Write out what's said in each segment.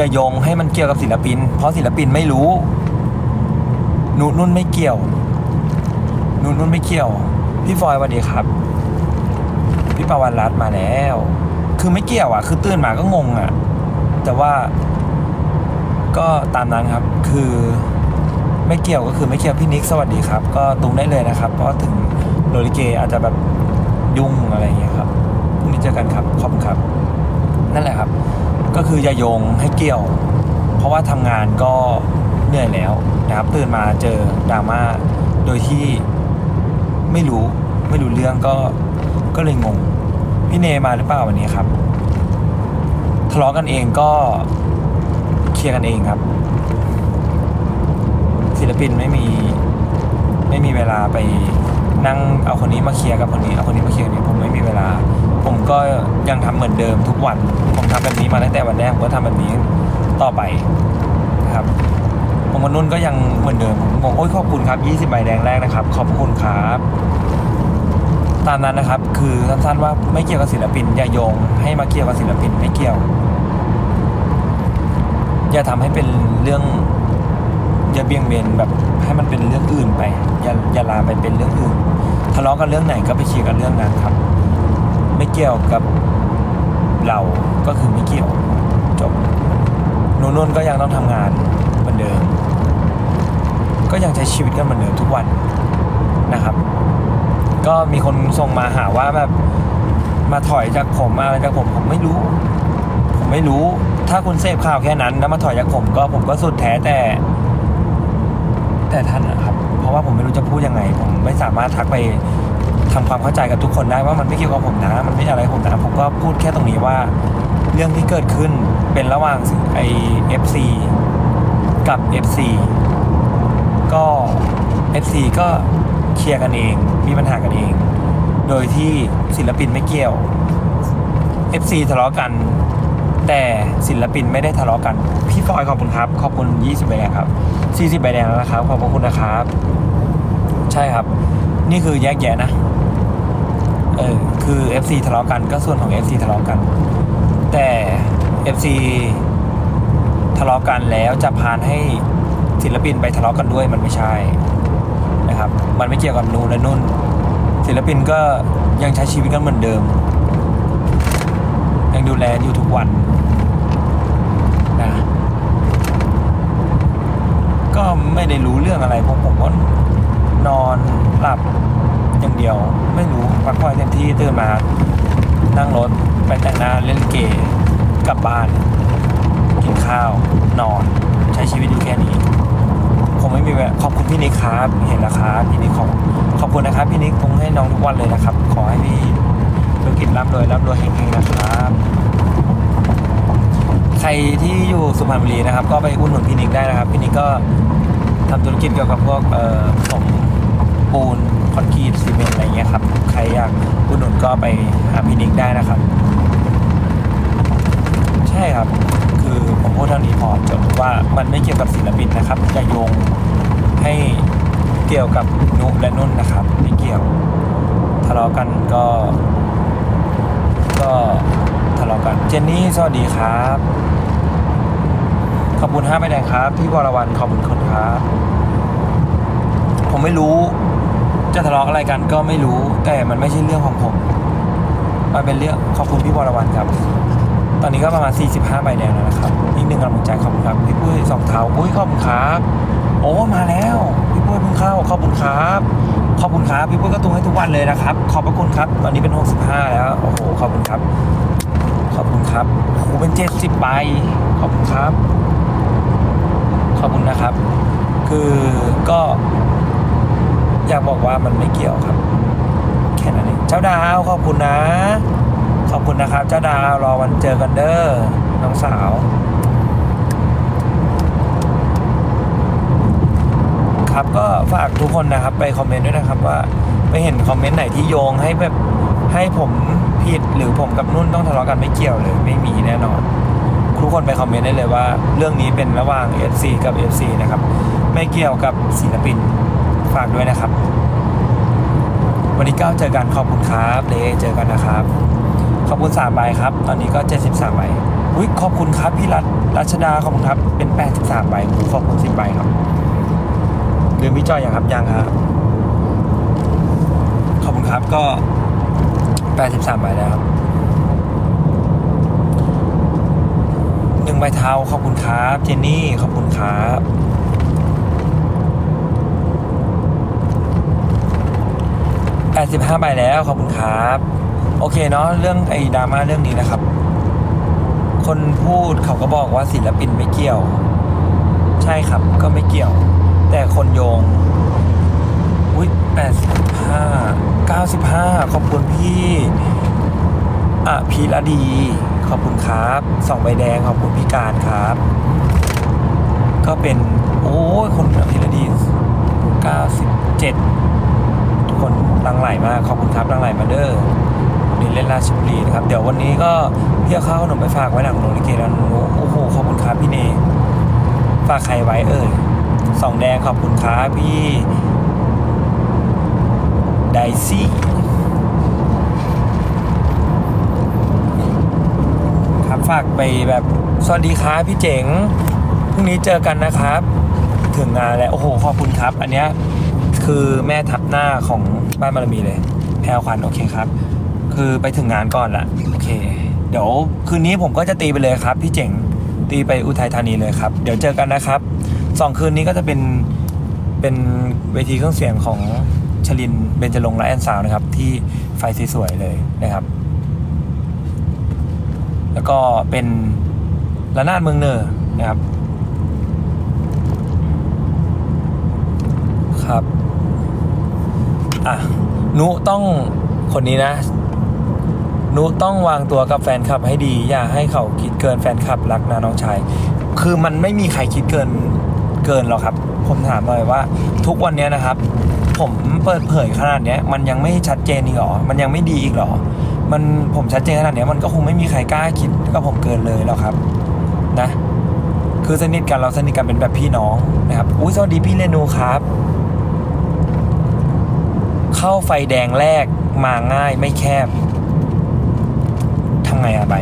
อย่าโยงให้มันเกี่ยวกับศิลปิน เพราะศิลปินไม่รู้นุนุ่นไม่เกี่ยว นุนุ่นไม่เกี่ยว พี่ฟอยสวัสดีครับ พี่ปาวันรัตมาแล้ว คือไม่เกี่ยวอะ คือตื่นมาก็งงอะ แต่ว่า ก็ตามนั้นครับ คือ ไม่เกี่ยวก็คือไม่เกี่ยวพี่นิกสวัสดีครับ ก็ตุงได้เลยนะครับ เพราะถึงโรลิเกอาจจะแบบยุ่งอะไรอย่างเงี้ยครับพรุ่งนี้เจอกันครับขอบคุณครับ นั่นแหละครับ ก็คืออย่าโยงให้เกี่ยว เพราะว่าทำงานก็เหนื่อยแล้วนะครับตื่นมาเจอดราม่าโดยที่ไม่รู้ไม่รู้เรื่องก็ก็เลยงง พี่เนมาหรือเปล่าวันนี้ครับทะเลาะกันเองก็เคลียร์กันเองครับ ศิลปินไม่มีไม่มีเวลาไปนั่งเอาคนนี้มาเคลียร์กับคนนี้เอาคนนี้มาเคลียร์กับคนนี้ผมไม่มีเวลา ผม ก็ยังทำเหมือนเดิมทุกวัน ผมทำแบบนี้มาตั้งแต่วันแรกผมก็ทำแบบนี้ต่อไปนะครับผมกับนุ่นก็ยังเหมือนเดิมผมบอกโอ้ยขอบคุณครับ 20ใบแดงแรกนะครับ ขอบคุณครับตามนั้นนะครับ คือสั้นๆว่าไม่เกี่ยวกับศิลปิน อย่าโยง ให้มาเกี่ยวกับศิลปินไม่เกี่ยว อย่าทำให้เป็นเรื่อง อย่าเบี่ยงเบนแบบให้มันเป็นเรื่องอื่นไป อย่าอย่าลาไปเป็นเรื่องอื่นทะเลาะกันเรื่องไหนก็ไปเคลียร์กันเรื่องนั้นครับ ไม่เกี่ยวกับเราก็คือไม่เกี่ยวจบหนูนุ่นก็ยังต้องทำงานเหมือนเดิม ก็ยังใช้ชีวิตกันเหมือนเดิมทุกวันนะครับ ก็มีคนส่งมาหาว่าแบบมาถอยจากผมมาอะไรจากผมผมไม่รู้ ผมไม่รู้ ถ้าคุณเสพข่าวแค่นั้นแล้วมาถอยจากผมก็ผมก็สุดแท้แต่ แต่ท่านนะครับ เพราะว่าผมไม่รู้จะพูดยังไง ผมไม่สามารถทักไป ทำความเข้าใจกับทุกคนได้ว่ามันไม่เกี่ยวกับผมนะ มันไม่อะไรผมนะ ผมก็พูดแค่ตรงนี้ว่า เรื่องที่เกิดขึ้นเป็นระหว่างไอเอฟซีกับ FC ก็ FC ก็เคลียร์กันเอง มีปัญหากันเอง โดยที่ศิลปินไม่เกี่ยว FC ทะเลาะกัน แต่ศิลปินไม่ได้ทะเลาะกัน พี่ฟอยขอบคุณครับ ขอบคุณ 20 ใบแดงครับ 40 ใบแดงแล้วนะครับ ขอบคุณนะครับ ใช่ครับ นี่คือแยกแยะนะ เออคือ FC ทะเลาะกันก็ส่วนของ FC ทะเลาะกัน แต่ FC ทะเลาะกันแล้วจะพานให้ศิลปินไปทะเลาะกันด้วยมันไม่ใช่นะครับ มันไม่เกี่ยวกับนูนและนุ่น ศิลปินก็ยังใช้ชีวิตกันเหมือนเดิม ยังดูแลอยู่ทุกวันนะก็ไม่ได้รู้เรื่องอะไรผมผมก็ นอนหลับอย่างเดียว ไม่รู้พักผ่อนเต็มที่ตื่นมา นั่งรถไปแต่งหน้าเล่นเกกลับบ้าน กินข้าว นอน ใช้ชีวิตอยู่แค่นี้ผมไม่มีเวลาขอบคุณพี่นิกครับเห็นแล้วครับพี่นิกขอบขอบคุณนะครับพี่นิกคงให้น้องทุกวันเลยนะครับ ขอให้พี่ธุรกิจร่ำรวยร่ำรวยเฮงๆนะครับ ใครที่อยู่สุพรรณบุรีนะครับ ก็ไปอุดหนุนพี่นิกได้นะครับ พี่นิกก็ ทำธุรกิจเกี่ยวกับพวกเอ่อผมปูนคอนกรีตซีเมนต์อะไรเงี้ยครับ ใครอยากอุดหนุนก็ไปหาพี่นิกได้นะครับ ใช่ครับ คือผมพูดเท่านี้พอจบว่ามันไม่เกี่ยวกับศิลปินนะครับอย่าโยงให้เกี่ยวกับนุและนุ่นนะครับ ไม่เกี่ยวทะเลาะกันก็ ก็ทะเลาะกันเจนนี่สวัสดีครับ ขอบคุณห้าใบแดงครับ พี่วรวันขอบคุณคนครับ ผมไม่รู้ จะทะเลาะอะไรกันก็ไม่รู้ แต่มันไม่ใช่เรื่องของผม มันเป็นเรื่องขอบคุณพี่วรวันครับ ตอนนี้ก็ประมาณ 45ใบแดงแล้วนะครับอีกหนึ่งกำลังใจขอบคุณครับ พี่ปุ้ยสองเท้าปุ้ยขอบคุณครับ โอ้มาแล้วพี่ปุ้ยเพิ่งเข้าขอบคุณครับขอบคุณครับพี่ปุ้ยก็ตุงให้ทุกวันเลยนะครับ ขอบพระคุณครับ ตอนนี้เป็น 65 แล้วโอ้โหขอบคุณครับ ขอบคุณครับโอ้โหเป็น 70ใบขอบคุณครับ ขอบคุณนะครับ คือก็อยากบอกว่ามันไม่เกี่ยวครับ แค่นั้นเองเจ้าดาวขอบคุณนะ ขอบคุณนะครับ เจ้าดาวรอวันเจอกันเด้อน้องสาว ครับก็ฝากทุกคนนะครับ ไปคอมเมนต์ด้วยนะครับว่าไปเห็นคอมเมนต์ไหนที่โยงให้แบบให้ผมผิดหรือผมกับนุ่นต้องทะเลาะกันไม่เกี่ยวเลย ไม่มีแน่นอน ทุกคนไปคอมเมนต์ได้เลยว่า เรื่องนี้เป็นระหว่าง FC กับ FC นะครับ ไม่เกี่ยวกับศิลปินฝากด้วยนะครับ วันนี้ก็เจอกันขอบคุณครับเลเจอกันนะครับ ขอบคุณสามใบครับ ตอนนี้ก็ 73ใบอุ้ยอุ้ยขอบคุณครับพี่รัตรัชดาขอบคุณครับ เป็น 83ใบขอบคุณ10ใบครับลืมพี่จอยอยังครับยังครับขอบคุณครับก็ 83ใบแล้วครับ หนึ่งใบเท้าขอบคุณครับเจนนี่ขอบคุณครับ85ใบแล้วขอบคุณครับ โอเคเนาะเรื่องไอ้ดราม่าเรื่องนี้นะครับ คนพูดเขาก็บอกว่าศิลปินไม่เกี่ยว ใช่ครับก็ไม่เกี่ยว แต่คนโยงอุ้ยแปดสิบห้าเก้าสิบห้าขอบคุณพี่อะพีระดี ขอบคุณครับสองใบแดงขอบคุณพี่การครับ ก็เป็น โอ้ยคนอภิรดีเก้าสิบเจ็ดทุกคนรังไหลมากขอบคุณครับรังไหลมาเดอร์นี่เล่นราชบุรีนะครับ เดี๋ยววันนี้ก็พี่เอาข้าวขนมไปฝากไว้หลังโรงลิเกแล้วโอ้โหขอบคุณครับพี่เนฝากใครไว้เอ่ยสองแดงขอบคุณครับพี่ไดซี่ครับ ฝากไปแบบสวัสดีครับพี่เจ๋งพรุ่งนี้เจอกันนะครับ ถึงงานแล้วโอ้โหขอบคุณครับ อันเนี้ยคือแม่ทับหน้าของบ้านบารมีเลย แพรวขวัญโอเคครับ คือไปถึงงานก่อนละโอเค เดี๋ยวคืนนี้ผมก็จะตีไปเลยครับ พี่เจ๋งตีไปอุทัยธานีเลยครับ เดี๋ยวเจอกันนะครับสองคืนนี้ก็จะเป็นเป็นเวทีเครื่องเสียงของชลินเบญจรงค์และแอนซาวนะครับ ที่ไฟสวยๆเลยนะครับ แล้วก็เป็นระนาดเมืองเนอร์นะครับ ครับอะนุต้องคนนี้นะนุต้องวางตัวกับแฟนคลับให้ดี อย่าให้เขาคิดเกินแฟนคลับรักนะน้องชาย คือมันไม่มีใครคิดเกินเกินหรอกครับ ผมถามเลยว่า ทุกวันนี้นะครับ ผมเปิดเผยขนาดนี้มันยังไม่ชัดเจนอีกหรอ มันยังไม่ดีอีกหรอ มันผมชัดเจนขนาดเนี้ยมันก็คงไม่มีใครกล้าคิดกับผมเกินเลยหรอกครับ นะ คือสนิทกันเราสนิทกันเป็นแบบพี่น้องนะครับอุ้ยสวัสดีพี่เรนูครับ เข้าไฟแดงแรกมาง่ายไม่แคบทำไงอะใบ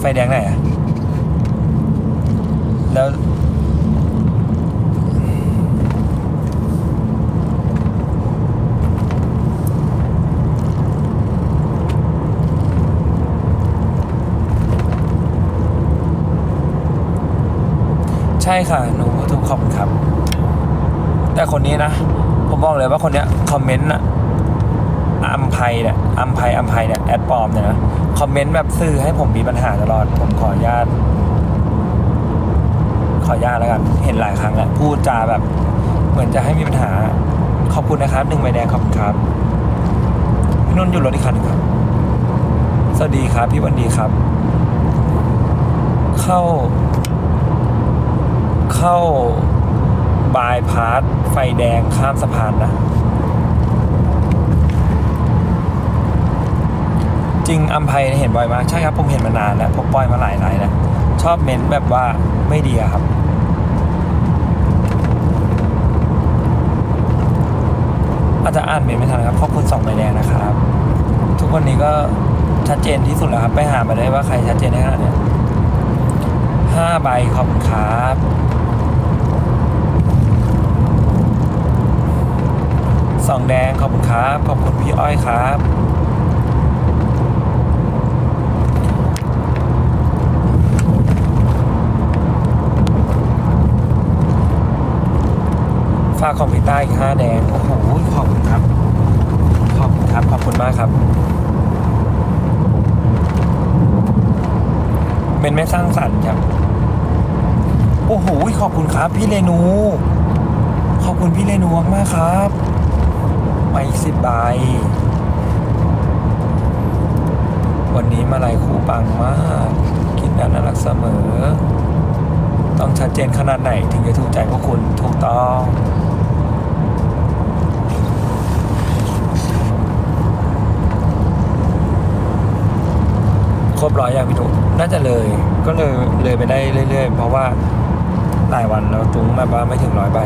ไฟแดงไหนอะแล้ว ช่ค่ะหนูถูกขอบคุณครับ แต่คนนี้นะ ผมบอกเลยว่าคนเนี้ยคอมเมนต์อะอัมไพเนี่ยอัมไพอัมไพเนี่ยแอดปลอมเนี่ยนะคอมเมนต์แบบสื่อให้ผมมีปัญหาตลอด ผมขออนุญาต ขออนุญาตแล้วกัน เห็นหลายครั้งแล้วพูดจาแบบ เหมือนจะให้มีปัญหา ขอบคุณนะครับหนึ่งใบแดงขอบคุณครับพี่นุ่นอยู่รถอีกคันครับ สวัสดีครับ พี่วันดีครับ เข้า เข้าบายพาสไฟแดงข้ามสะพานนะ จริงอัมไพเห็นบ่อยมาก ใช่ครับ ผมเห็นมานานแล้ว ผมปล่อยมาหลายไลน์แล้วชอบเม้นแบบว่าไม่ดีครับอาจจะอ่านเมนไม่ทันครับขอบคุณสองใบแดงนะครับ ทุกวันนี้ก็ชัดเจนที่สุดแล้วครับ ไปหามาได้ว่าใครชัดเจนได้ขนาดเนี้ยห้าใบขอบคุณครับ สองแดงขอบคุณครับ ขอบคุณพี่อ้อยครับฝากของพี่ต้าอีกห้าแดง โอ้โห ขอบคุณครับ ขอบคุณครับ ขอบคุณมากครับเป็นไม่สร้างสรรค์ครับ โอ้โห ขอบคุณครับ พี่เรนู ขอบคุณพี่เรนูมากครับ มาอีกสิบใบ วันนี้มาลายคู่ปังมาก คิดน่ารักเสมอ ต้องชัดเจนขนาดไหนถึงจะถูกใจพวกคุณถูกต้องครบร้อยอย่างพี่หนุน่าจะเลย ก็เลยเลยไปได้เรื่อย ๆ เพราะว่าหลายวันเราจุ้งแบบว่าไม่ถึงร้อยใบ